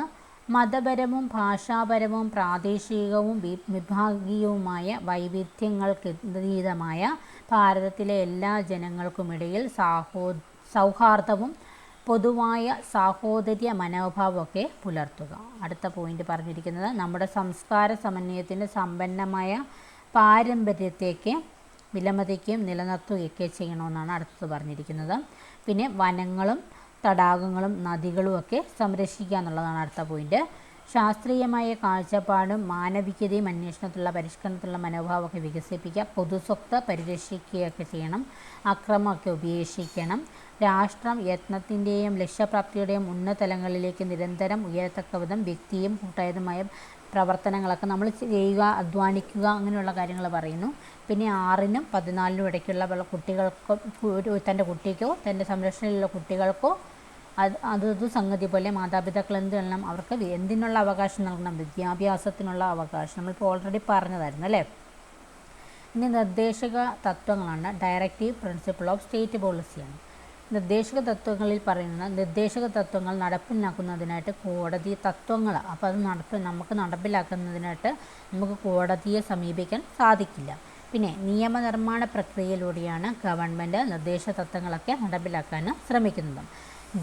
മതപരവും ഭാഷാപരവും പ്രാദേശികവും വിഭാഗീയവുമായ വൈവിധ്യങ്ങൾക്കതീതമായ ഭാരതത്തിലെ എല്ലാ ജനങ്ങൾക്കുമിടയിൽ സാഹോ സൗഹാർദ്ദവും പൊതുവായ സാഹോദര്യ മനോഭാവമൊക്കെ പുലർത്തുക. അടുത്ത പോയിന്റ് പറഞ്ഞിരിക്കുന്നത് നമ്മുടെ സംസ്കാര സമന്വയത്തിന്റെ സമ്പന്നമായ പാരമ്പര്യത്തേക്ക് വിലമതിക്കുകയും നിലനിർത്തുകയൊക്കെ ചെയ്യണമെന്നാണ് അടുത്തത് പറഞ്ഞിരിക്കുന്നത്. പിന്നെ വനങ്ങളും തടാകങ്ങളും നദികളും ഒക്കെ സംരക്ഷിക്കുക എന്നുള്ളതാണ് അടുത്ത പോയിന്റ് ശാസ്ത്രീയമായ കാഴ്ചപ്പാടും മാനവികതയും അന്വേഷണത്തിലുള്ള പരിഷ്കരണത്തിലുള്ള മനോഭാവമൊക്കെ വികസിപ്പിക്കുക പൊതുസ്വത്ത് പരിരക്ഷിക്കുകയൊക്കെ ചെയ്യണം അക്രമമൊക്കെ ഉപേക്ഷിക്കണം രാഷ്ട്രം യത്നത്തിന്റെയും ലക്ഷ്യപ്രാപ്തിയുടെയും ഉന്നതലങ്ങളിലേക്ക് നിരന്തരം ഉയരത്തക്ക വിധം വ്യക്തിയും കൂട്ടായതുമായ പ്രവർത്തനങ്ങളൊക്കെ നമ്മൾ ചെയ്യുക അധ്വാനിക്കുക അങ്ങനെയുള്ള കാര്യങ്ങൾ പറയുന്നു. പിന്നെ ആറിനും പതിനാലിനും ഇടയ്ക്കുള്ള കുട്ടികൾക്കോ ഒരു തന്റെ കുട്ടിക്കോ തന്റെ സംരക്ഷണയിലുള്ള കുട്ടികൾക്കോ അത് അതത് സംഗതി പോലെ മാതാപിതാക്കൾ എന്ത് ചെയ്യണം? അവർക്ക് എന്തിനുള്ള അവകാശം നൽകണം? വിദ്യാഭ്യാസത്തിനുള്ള അവകാശം. നമ്മളിപ്പോൾ ഓൾറെഡി പറഞ്ഞതായിരുന്നു അല്ലേ? ഇനി നിർദ്ദേശക തത്വങ്ങളാണ്. ഡയറക്റ്റീവ് പ്രിൻസിപ്പിൾ ഓഫ് സ്റ്റേറ്റ് പോളിസിയാണ് നിർദ്ദേശക തത്വങ്ങളിൽ പറയുന്ന നിർദ്ദേശക തത്വങ്ങൾ നടപ്പിലാക്കുന്നതിനായിട്ട് കോടതി തത്വങ്ങൾ അപ്പോൾ അത് നടപ്പ് നമുക്ക് നടപ്പിലാക്കുന്നതിനായിട്ട് നമുക്ക് കോടതിയെ സമീപിക്കാൻ സാധിക്കില്ല. പിന്നെ നിയമനിർമ്മാണ പ്രക്രിയയിലൂടെയാണ് ഗവൺമെന്റ് നിർദ്ദേശ തത്വങ്ങളൊക്കെ നടപ്പിലാക്കാൻ ശ്രമിക്കുന്നത്.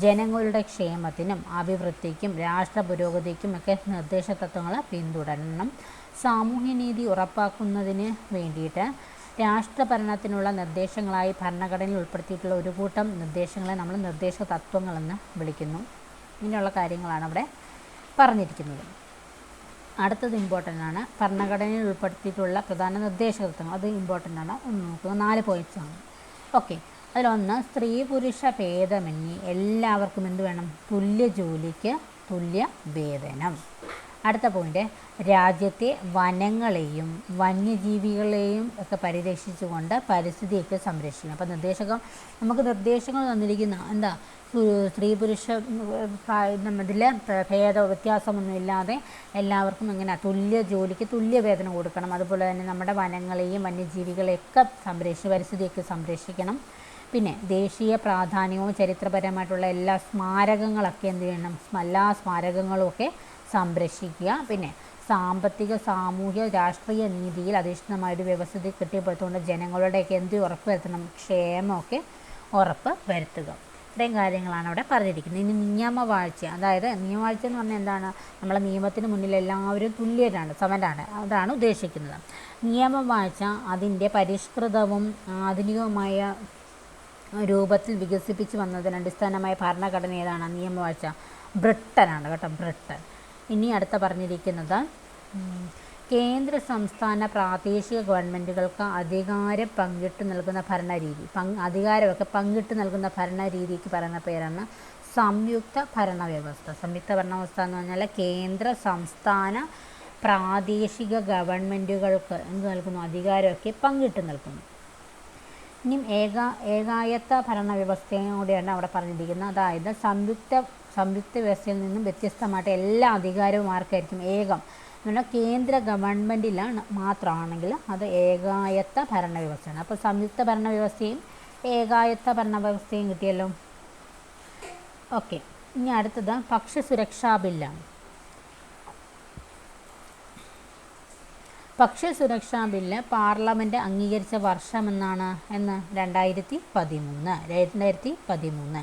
ജനങ്ങളുടെ ക്ഷേമത്തിനും അഭിവൃദ്ധിക്കും രാഷ്ട്ര പുരോഗതിക്കും ഒക്കെ നിർദ്ദേശ തത്വങ്ങൾ പിന്തുടരണം. സാമൂഹ്യനീതി ഉറപ്പാക്കുന്നതിന് വേണ്ടിയിട്ട് രാഷ്ട്രഭരണത്തിനുള്ള നിർദ്ദേശങ്ങളായി ഭരണഘടനയിൽ ഉൾപ്പെടുത്തിയിട്ടുള്ള ഒരു കൂട്ടം നിർദ്ദേശങ്ങളെ നമ്മൾ നിർദ്ദേശ തത്വങ്ങളെന്ന് വിളിക്കുന്നു. ഇങ്ങനെയുള്ള കാര്യങ്ങളാണ് അവിടെ പറഞ്ഞിരിക്കുന്നത്. അടുത്തത് ഇമ്പോർട്ടന്റ് ആണ്. ഭരണഘടനയിൽ ഉൾപ്പെടുത്തിയിട്ടുള്ള പ്രധാന നിർദ്ദേശ തത്വങ്ങൾ അത് ഇമ്പോർട്ടന്റ് ആണ്. ഒന്ന് നോക്കുക. നാല് പോയിന്റ്സ് ആണ്. ഓക്കെ അതിലൊന്ന് സ്ത്രീ പുരുഷ ഭേദമന്യേ എല്ലാവർക്കും എന്ത് വേണം? തുല്യ ജോലിക്ക് തുല്യ വേതനം. അടുത്ത പോയിന്റ് രാജ്യത്തെ വനങ്ങളെയും വന്യജീവികളെയും ഒക്കെ പരിരക്ഷിച്ചുകൊണ്ട് പരിസ്ഥിതിയൊക്കെ സംരക്ഷിക്കണം. അപ്പോൾ നിർദ്ദേശകം നമുക്ക് നിർദ്ദേശങ്ങൾ തന്നിരിക്കുന്ന എന്താ സ്ത്രീ പുരുഷ ഇതിൽ ഭേദ വ്യത്യാസമൊന്നുമില്ലാതെ എല്ലാവർക്കും ഇങ്ങനെ തുല്യ ജോലിക്ക് തുല്യ വേതനം കൊടുക്കണം. അതുപോലെ തന്നെ നമ്മുടെ വനങ്ങളെയും വന്യജീവികളെയൊക്കെ സംരക്ഷിച്ച് പരിസ്ഥിതിയൊക്കെ സംരക്ഷിക്കണം. പിന്നെ ദേശീയ പ്രാധാന്യവും ചരിത്രപരമായിട്ടുള്ള എല്ലാ സ്മാരകങ്ങളൊക്കെ എന്ത് ചെയ്യണം? എല്ലാ സ്മാരകങ്ങളും ഒക്കെ സംരക്ഷിക്കുക. പിന്നെ സാമ്പത്തിക സാമൂഹ്യ രാഷ്ട്രീയ നീതിയിൽ അധിഷ്ഠിതമായൊരു വ്യവസ്ഥിതി കെട്ടിപ്പടുത്തുകൊണ്ട് ജനങ്ങളുടെയൊക്കെ എന്ത് ഉറപ്പ് വരുത്തണം? ക്ഷേമമൊക്കെ ഉറപ്പ് വരുത്തുക. ഇത്രയും കാര്യങ്ങളാണ് അവിടെ പറഞ്ഞിരിക്കുന്നത്. ഇനി നിയമവാഴ്ച. അതായത് നിയമവാഴ്ച എന്ന് പറഞ്ഞാൽ എന്താണ്? നമ്മളെ നിയമത്തിന് മുന്നിൽ എല്ലാവരും തുല്യരാണ് സമരാണ്. അതാണ് ഉദ്ദേശിക്കുന്നത്. നിയമവാഴ്ച അതിന്റെ പരിഷ്കൃതവും ആധുനികവുമായ രൂപത്തിൽ വികസിപ്പിച്ച് വന്നതിന് അടിസ്ഥാനമായ ഭരണഘടന ഏതാണ്? നിയമവാഴ്ച. ബ്രിട്ടനാണ് കേട്ടോ ബ്രിട്ടൻ. ഇനി അടുത്ത പറഞ്ഞിരിക്കുന്നത് കേന്ദ്ര സംസ്ഥാന പ്രാദേശിക ഗവൺമെന്റുകൾക്ക് അധികാരം പങ്കിട്ട് നൽകുന്ന ഭരണരീതി പങ് അധികാരമൊക്കെ പങ്കിട്ട് നൽകുന്ന ഭരണരീതിക്ക് പറയുന്ന പേരാണ് സംയുക്ത ഭരണവ്യവസ്ഥ. സംയുക്ത ഭരണവ്യവസ്ഥ എന്ന് പറഞ്ഞാൽ കേന്ദ്ര സംസ്ഥാന പ്രാദേശിക ഗവൺമെന്റുകൾക്ക് എന്ത് നൽകുന്നു? അധികാരമൊക്കെ പങ്കിട്ട് നൽകുന്നു. ഇനിയും ഏക ഏകായത്ത ഭരണവ്യവസ്ഥയോടെയാണ് അവിടെ പറഞ്ഞിരിക്കുന്നത്. അതായത് സംയുക്ത സംയുക്ത വ്യവസ്ഥയിൽ നിന്നും വ്യത്യസ്തമായിട്ട് എല്ലാ അധികാരവും ആർക്കായിരിക്കും ഏകം എന്നുള്ള കേന്ദ്ര ഗവൺമെന്റിലാണ് മാത്രമാണെങ്കിൽ അത് ഏകായത്ത ഭരണവ്യവസ്ഥയാണ്. അപ്പോൾ സംയുക്ത ഭരണവ്യവസ്ഥയും ഏകായത്ത ഭരണവ്യവസ്ഥയും കിട്ടിയല്ലോ. ഓക്കെ. ഇനി അടുത്തത് ഭക്ഷ്യസുരക്ഷാ ബില്ലാണ്. ഭക്ഷ്യസുരക്ഷാ ബില്ല് പാർലമെന്റ് അംഗീകരിച്ച വർഷം എന്നാണ് എന്ന്? രണ്ടായിരത്തി പതിമൂന്ന്. രണ്ടായിരത്തി പതിമൂന്ന്.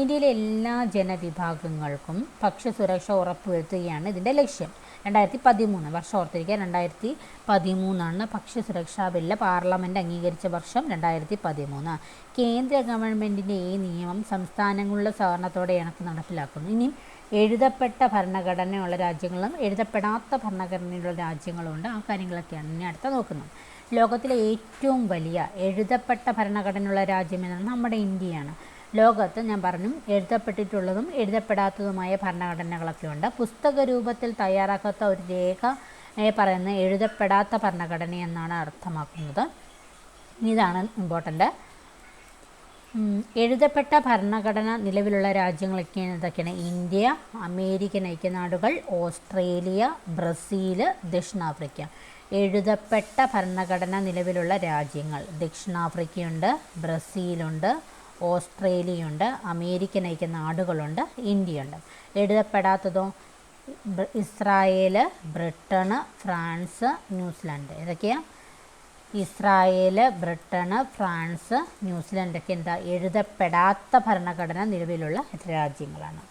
ഇന്ത്യയിലെ എല്ലാ ജനവിഭാഗങ്ങൾക്കും ഭക്ഷ്യസുരക്ഷ ഉറപ്പുവരുത്തുകയാണ് ഇതിന്റെ ലക്ഷ്യം. രണ്ടായിരത്തി പതിമൂന്ന് വർഷം ഓർത്തിരിക്കുക. രണ്ടായിരത്തി പതിമൂന്നാണ് ഭക്ഷ്യസുരക്ഷാ ബില്ല് പാർലമെന്റ് അംഗീകരിച്ച വർഷം രണ്ടായിരത്തി പതിമൂന്ന്. കേന്ദ്ര ഗവൺമെന്റിന്റെ ഈ നിയമം സംസ്ഥാനങ്ങളുടെ സഹകരണത്തോടെ ഇണക്ക് നടപ്പിലാക്കുന്നു. ഇനിയും എഴുതപ്പെട്ട ഭരണഘടനയുള്ള രാജ്യങ്ങളും എഴുതപ്പെടാത്ത ഭരണഘടനയുള്ള രാജ്യങ്ങളുമുണ്ട് ആ കാര്യങ്ങളൊക്കെയാണ് ഇനി അടുത്ത നോക്കുന്നത്. ലോകത്തിലെ ഏറ്റവും വലിയ എഴുതപ്പെട്ട ഭരണഘടനയുള്ള രാജ്യം എന്നാണ് നമ്മുടെ ഇന്ത്യയാണ്. ലോകത്ത് ഞാൻ പറഞ്ഞു എഴുതപ്പെട്ടിട്ടുള്ളതും എഴുതപ്പെടാത്തതുമായ ഭരണഘടനകളൊക്കെ ഉണ്ട് പുസ്തക രൂപത്തിൽ തയ്യാറാക്കാത്ത ഒരു രേഖ പറയുന്ന എഴുതപ്പെടാത്ത ഭരണഘടന എന്നാണ് അർത്ഥമാക്കുന്നത്. ഇതാണ് ഇമ്പോർട്ടന്റ് എഴുതപ്പെട്ട ഭരണഘടന നിലവിലുള്ള രാജ്യങ്ങളൊക്കെ ഇതൊക്കെയാണ് ഇന്ത്യ അമേരിക്കൻ ഐക്യനാടുകൾ ഓസ്ട്രേലിയ ബ്രസീൽ ദക്ഷിണാഫ്രിക്ക. എഴുതപ്പെട്ട ഭരണഘടന നിലവിലുള്ള രാജ്യങ്ങൾ. ദക്ഷിണാഫ്രിക്കയുണ്ട് ബ്രസീലുണ്ട് ഓസ്ട്രേലിയയുണ്ട് അമേരിക്കൻ ഐക്യനാടുകളുണ്ട് ഇന്ത്യയുണ്ട്. എഴുതപ്പെടാത്തതോ Israel Britain France New Zealand. ഇതൊക്കെയാണ് ഇസ്രായേൽ ബ്രിട്ടണ് ഫ്രാൻസ് ന്യൂസിലാൻഡൊക്കെ എന്താ? എഴുതപ്പെടാത്ത ഭരണഘടന നിലവിലുള്ള രാജ്യങ്ങളാണ്.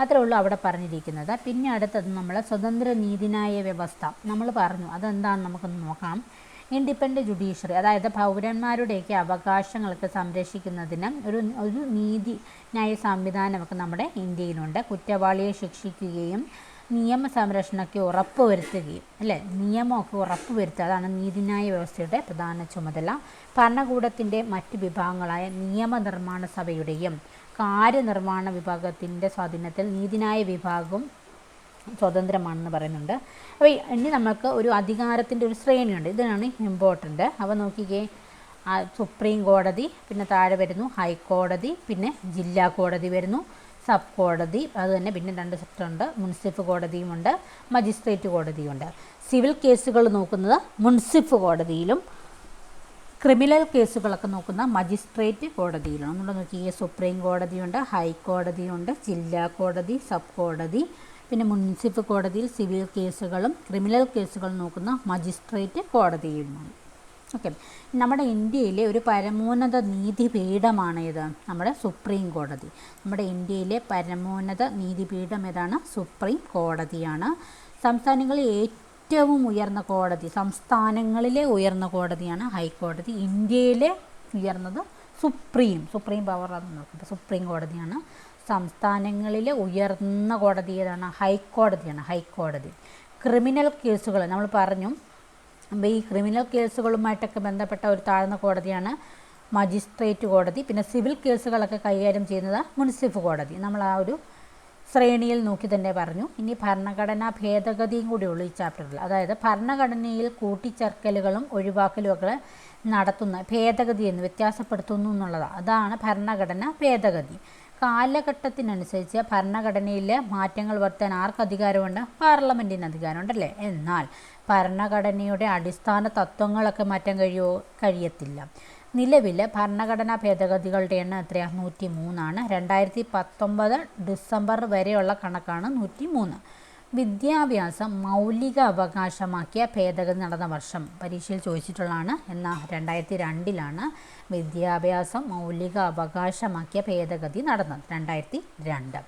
അത്രേ ഉള്ളൂ അവിടെ പറഞ്ഞിരിക്കുന്നത്. പിന്നെ അടുത്തത് നമ്മൾ സ്വതന്ത്ര നീതിന്യായ വ്യവസ്ഥ. നമ്മൾ പറഞ്ഞു അതെന്താണെന്ന് നമുക്കൊന്ന് നോക്കാം. ഇൻഡിപെൻഡന്റ് ജുഡീഷ്യറി അതായത് പൗരന്മാരുടെയൊക്കെ അവകാശങ്ങൾക്ക് സംരക്ഷിക്കുന്നതിന് ഒരു ഒരു നീതി ന്യായ സംവിധാനമൊക്കെ നമ്മുടെ ഇന്ത്യയിലുണ്ട്. കുറ്റവാളിയെ ശിക്ഷിക്കുകയും നിയമ സംരക്ഷണമൊക്കെ ഉറപ്പുവരുത്തുകയും അല്ലേ? നിയമമൊക്കെ ഉറപ്പുവരുത്തുക അതാണ് നീതിന്യായ വ്യവസ്ഥയുടെ പ്രധാന ചുമതല. ഭരണകൂടത്തിന്റെ മറ്റ് വിഭാഗങ്ങളായ നിയമനിർമ്മാണ സഭയുടെയും കാര്യനിർമ്മാണ വിഭാഗത്തിന്റെ സ്വാധീനത്തിൽ നീതിന്യായ വിഭാഗം സ്വതന്ത്രമാണെന്ന് പറയുന്നുണ്ട്. അപ്പോൾ ഇനി നമുക്ക് ഒരു അധികാരത്തിന്റെ ഒരു ശ്രേണിയുണ്ട്. ഇതിനാണ് ഇമ്പോർട്ടന്റ് അപ്പോൾ നോക്കിക്കേ. സുപ്രീം കോടതി പിന്നെ താഴെ വരുന്നു. ഹൈക്കോടതി പിന്നെ ജില്ലാ കോടതി വരുന്നു. സബ് കോടതി അത് തന്നെ പിന്നെ രണ്ട് സെക്ടറുണ്ട് മുൻസിഫ് കോടതിയുമുണ്ട്. മജിസ്ട്രേറ്റ് കോടതിയുമുണ്ട് സിവിൽ കേസുകൾ നോക്കുന്നത് മുൻസിഫ് കോടതിയിലും ക്രിമിനൽ കേസുകളൊക്കെ നോക്കുന്ന മജിസ്ട്രേറ്റ് കോടതിയിലാണ് നമ്മൾ നോക്കിയേ സുപ്രീം കോടതിയുണ്ട് ഹൈക്കോടതിയുണ്ട് ജില്ലാ കോടതി സബ് കോടതി പിന്നെ മുനിസിപ്പൽ കോടതിയിൽ സിവിൽ കേസുകളും ക്രിമിനൽ കേസുകളും നോക്കുന്ന മജിസ്ട്രേറ്റ് കോടതിയുമാണ് ഓക്കെ. നമ്മുടെ ഇന്ത്യയിലെ ഒരു പരമോന്നത നീതിപീഠമാണ് ഇത് നമ്മുടെ സുപ്രീം കോടതി. നമ്മുടെ ഇന്ത്യയിലെ പരമോന്നത നീതിപീഠം ഏതാണ്? സുപ്രീം കോടതിയാണ്. സംസ്ഥാനങ്ങളിൽ ഏറ്റവും ഉയർന്ന കോടതി സംസ്ഥാനങ്ങളിലെ ഉയർന്ന കോടതിയാണ് ഹൈക്കോടതി. ഇന്ത്യയിലെ ഉയർന്നത് സുപ്രീം സുപ്രീം പവർ അത് നോക്കുമ്പോൾ സുപ്രീം കോടതിയാണ്. സംസ്ഥാനങ്ങളിലെ ഉയർന്ന കോടതി ഏതാണ് ഹൈക്കോടതിയാണ് ഹൈക്കോടതി ക്രിമിനൽ കേസുകൾ നമ്മൾ പറഞ്ഞു അപ്പോൾ ഈ ക്രിമിനൽ കേസുകളുമായിട്ടൊക്കെ ബന്ധപ്പെട്ട ഒരു താഴ്ന്ന കോടതിയാണ് മജിസ്ട്രേറ്റ് കോടതി. പിന്നെ സിവിൽ കേസുകളൊക്കെ കൈകാര്യം ചെയ്യുന്നത് മുനിസിഫ് കോടതി. നമ്മൾ ആ ഒരു ശ്രേണിയിൽ നോക്കി തന്നെ പറഞ്ഞു. ഇനി ഭരണഘടനാ ഭേദഗതിയും കൂടിയുള്ളൂ ഈ ചാപ്റ്ററിൽ. അതായത് ഭരണഘടനയിൽ കൂട്ടിച്ചേർക്കലുകളും ഒഴിവാക്കലും ഒക്കെ നടത്തുന്ന ഭേദഗതി എന്ന് വ്യത്യാസപ്പെടുത്തുന്നു എന്നുള്ളതാണ് അതാണ് ഭരണഘടന ഭേദഗതി. കാലഘട്ടത്തിനനുസരിച്ച് ഭരണഘടനയിൽ മാറ്റങ്ങൾ വരുത്താൻ ആർക്ക് അധികാരമുണ്ട്? പാർലമെന്റിന് അധികാരമുണ്ടല്ലേ? എന്നാൽ ഭരണഘടനയുടെ അടിസ്ഥാന തത്വങ്ങളൊക്കെ മാറ്റാൻ കഴിയുമോ കഴിയത്തില്ല. നിലവിൽ ഭരണഘടനാ ഭേദഗതികളുടെ എണ്ണം എത്രയാണ് നൂറ്റി മൂന്നാണ് രണ്ടായിരത്തി പത്തൊമ്പത് ഡിസംബർ വരെയുള്ള കണക്കാണ് നൂറ്റി മൂന്ന് വിദ്യാഭ്യാസം മൗലിക അവകാശമാക്കിയ ഭേദഗതി നടന്ന വർഷം പരീക്ഷയിൽ ചോദിച്ചിട്ടുള്ളതാണ്. എന്ന രണ്ടായിരത്തി രണ്ടിലാണ് വിദ്യാഭ്യാസം മൗലിക അവകാശമാക്കിയ ഭേദഗതി നടന്നത്. രണ്ടായിരത്തി രണ്ട്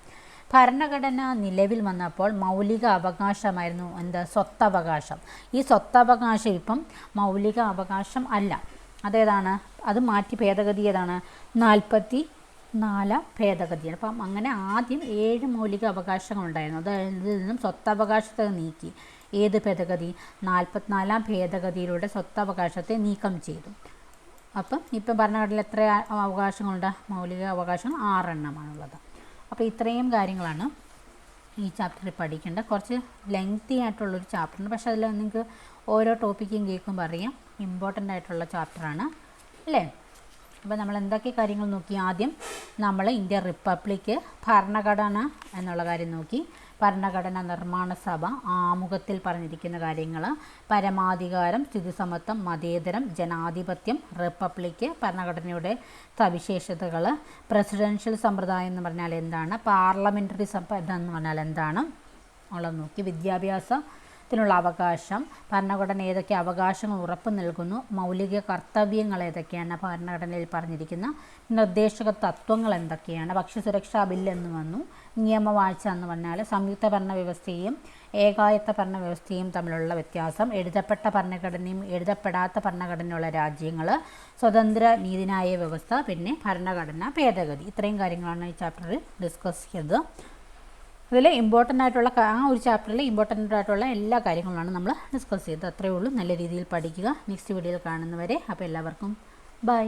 ഭരണഘടന നിലവിൽ വന്നപ്പോൾ മൗലിക അവകാശമായിരുന്നു എന്താ സ്വത്തവകാശം. ഈ സ്വത്തവകാശം ഇപ്പം മൗലിക അവകാശം അല്ല. അതേതാണ്? അത് മാറ്റി ഭേദഗതി ഏതാണ്? നാൽപ്പത്തി നാല് ഭേദഗതിയാണ്. അപ്പം അങ്ങനെ ആദ്യം ഏഴ് മൗലിക അവകാശങ്ങളുണ്ടായിരുന്നു. അതായത് നിന്നും സ്വത്തവകാശത്തെ നീക്കി. ഏത് ഭേദഗതി? നാൽപ്പത്തിനാലാം ഭേദഗതിയിലൂടെ സ്വത്തവകാശത്തെ നീക്കം ചെയ്തു. അപ്പം ഇപ്പം ഭരണഘടനയിൽ എത്ര അവകാശങ്ങളുണ്ട്? മൗലിക അവകാശങ്ങൾ ആറെണ്ണമാണുള്ളത്. അപ്പോൾ ഇത്രയും കാര്യങ്ങളാണ് ഈ ചാപ്റ്ററിൽ പഠിക്കേണ്ട കുറച്ച് ലെങ്തി ആയിട്ടുള്ളൊരു ചാപ്റ്ററാണ് പക്ഷേ അതിൽ നിങ്ങൾക്ക് ഓരോ ടോപ്പിക്കും കേൾക്കുമ്പോൾ അറിയാം. ഇമ്പോർട്ടന്റ് ആയിട്ടുള്ള ചാപ്റ്ററാണ് അല്ലേ? അപ്പോൾ നമ്മൾ എന്തൊക്കെ കാര്യങ്ങൾ നോക്കി? ആദ്യം നമ്മൾ ഇന്ത്യ റിപ്പബ്ലിക്ക് ഭരണഘടന എന്നുള്ള കാര്യം നോക്കി. ഭരണഘടന നിർമ്മാണ സഭ ആമുഖത്തിൽ പറഞ്ഞിരിക്കുന്ന കാര്യങ്ങൾ പരമാധികാരം സ്ഥിതിസമത്വം മതേതരം ജനാധിപത്യം റിപ്പബ്ലിക്ക് ഭരണഘടനയുടെ സവിശേഷതകൾ പ്രസിഡൻഷ്യൽ സമ്പ്രദായം എന്ന് പറഞ്ഞാൽ എന്താണ്? പാർലമെന്ററി സമ്പ്രദായം എന്ന് പറഞ്ഞാൽ എന്താണ്? ഉള്ളത് നോക്കി. വിദ്യാഭ്യാസം ത്തിനുള്ള അവകാശം ഭരണഘടന ഏതൊക്കെ അവകാശങ്ങൾ ഉറപ്പ് നൽകുന്നു മൗലിക കർത്തവ്യങ്ങൾ ഏതൊക്കെയാണ് ഭരണഘടനയിൽ പറഞ്ഞിരിക്കുന്ന നിർദ്ദേശക തത്വങ്ങൾ എന്തൊക്കെയാണ് ഭക്ഷ്യസുരക്ഷാ ബില്ല് എന്ന് വന്നു നിയമവാഴ്ച എന്ന് പറഞ്ഞാൽ സംയുക്ത ഭരണ വ്യവസ്ഥയും ഏകായത്ത ഭരണ വ്യവസ്ഥയും തമ്മിലുള്ള വ്യത്യാസം എഴുതപ്പെട്ട ഭരണഘടനയും എഴുതപ്പെടാത്ത ഭരണഘടനയുള്ള രാജ്യങ്ങൾ സ്വതന്ത്ര നീതിന്യായ വ്യവസ്ഥ പിന്നെ ഭരണഘടന ഭേദഗതി. ഇത്രയും കാര്യങ്ങളാണ് ഈ ചാപ്റ്ററിൽ ഡിസ്കസ് ചെയ്തത്. അതിൽ ഇമ്പോർട്ടന്റ് ആയിട്ടുള്ള ആ ഒരു ചാപ്റ്ററിൽ ഇമ്പോർട്ടന്റ് ആയിട്ടുള്ള എല്ലാ കാര്യങ്ങളാണ് നമ്മൾ ഡിസ്കസ് ചെയ്തത്. അത്രയേ ഉള്ളൂ. നല്ല രീതിയിൽ പഠിക്കുക. നെക്സ്റ്റ് വീഡിയോയിൽ കാണുന്നവരെ അപ്പോൾ എല്ലാവർക്കും ബൈ